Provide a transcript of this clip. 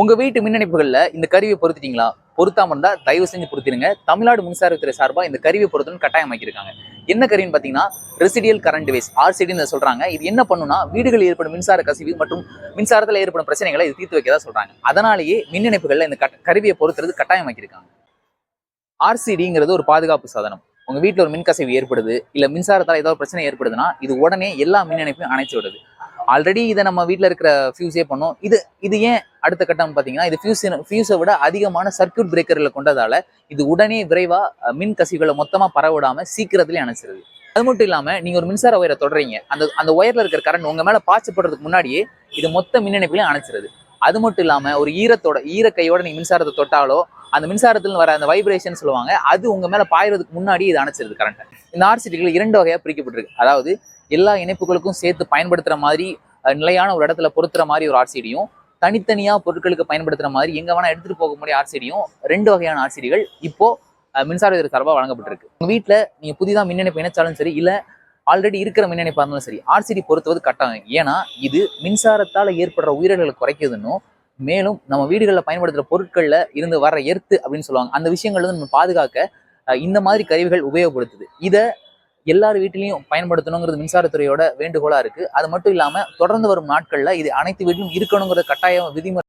உங்க வீட்டு மின்னணிப்புகள்ல இந்த கருவியை பொருத்திட்டீங்களா? பொருத்தாம இருந்தா தயவு செஞ்சு பொருத்திடுங்க. தமிழ்நாடு மின்சாரத்துறை சார்பா இந்த கருவியை பொருத்தணும்னு கட்டாயமாக்கியிருக்காங்க. என்ன கருவின்னு பாத்தீங்கன்னா ரெசிடியல் கரண்ட் வேஸ் ஆர்சிடின்னு சொல்றாங்க. இது என்ன பண்ணுன்னா வீடுகளில் ஏற்படும் மின்சார கசிவு மற்றும் மின்சாரத்தில் ஏற்படும் பிரச்சனைகளை இது தீர்த்து வைக்கதா சொல்றாங்க. அதனாலேயே மின் இணைப்புகளில் இந்த கருவியை பொருத்துறது கட்டாயமாக்கியிருக்காங்க. ஆர்சிடிங்கிறது ஒரு பாதுகாப்பு சாதனம். உங்க வீட்டில் ஒரு மின்கசிவு ஏற்படுது இல்ல மின்சாரத்தால் ஏதாவது பிரச்சனை ஏற்படுதுன்னா இது உடனே எல்லா மின் இணைப்பையும் அணைச்சு விடுது. ஆல்ரெடி இதை நம்ம வீட்டில் இருக்கிற ஃபியூஸே பண்ணோம். இது இது ஏன் அடுத்த கட்டம் பார்த்தீங்கன்னா இது ஃபியூஸ் ஃபியூஸை விட அதிகமான சர்க்யூட் பிரேக்கர்களை கொண்டதால இது உடனே விரைவா மின் கசிவுகளை மொத்தமா பரவிடாம சீக்கிரத்துலேயே அணைச்சிருது. அது மட்டும் இல்லாம நீங்க ஒரு மின்சார ஒயரை தொடறீங்க. அந்த அந்த ஒயர்ல இருக்கிற கரண்ட் உங்க மேல பாய்ச்சப்படுறதுக்கு முன்னாடியே இது மொத்த மின் இணைப்புலையும் அணைச்சிருது. அது மட்டும் இல்லாம ஒரு ஈரத்தோட ஈர கையோட மின்சாரத்தை தொட்டாலோ அந்த மின்சாரத்துல வர அந்த வைப்ரேஷன் சொல்லுவாங்க அது உங்க மேல பாயறதுக்கு முன்னாடி இது அணைச்சிருது கரண்ட் இந்த ஆர்சிடிகள் இரண்டு வகையா பிரிக்கப்பட்டிருக்கு. அதாவது எல்லா இணைப்புகளுக்கும் சேர்த்து பயன்படுத்துற மாதிரி நிலையான ஒரு இடத்துல பொருத்துற மாதிரி ஒரு ஆர்சிடியும் தனித்தனியா பொருட்களுக்கு பயன்படுத்துற மாதிரி எங்கே வேணால் எடுத்துகிட்டு போக முடிய ஆர்சிடியும். ரெண்டு வகையான ஆர்சிடிகள் இப்போ அஹ், மின்சாரத்துறை சார்பாக வழங்கப்பட்டிருக்கு. உங்க வீட்டில் நீங்க புதிதா மின் இணைப்பு இணைச்சாலும் சரி இல்லை ஆல்ரெடி இருக்கிற மின் இணைப்பாக இருந்தாலும் சரி ஆர்சிடி பொறுத்துவது கட்டாயம் ஏன்னா இது மின்சாரத்தால ஏற்படுற உயிரிழங்களை குறைக்குதுன்னும் மேலும் நம்ம வீடுகளில் பயன்படுத்துகிற பொருட்களில் இருந்து வர எர்த்து அப்படின்னு சொல்லுவாங்க. அந்த விஷயங்கள்ல இருந்து நம்ம பாதுகாக்க இந்த மாதிரி கருவிகள் உபயோகப்படுத்துது. இதை எல்லார் வீட்டிலையும் பயன்படுத்தணுங்கிறது மின்சாரத்துறையோட வேண்டுகோளா இருக்கு. அது மட்டும் இல்லாம தொடர்ந்து வரும் நாட்கள்ல இது அனைத்து வீட்டிலும் இருக்கணுங்கிற கட்டாயம் விதிமுறை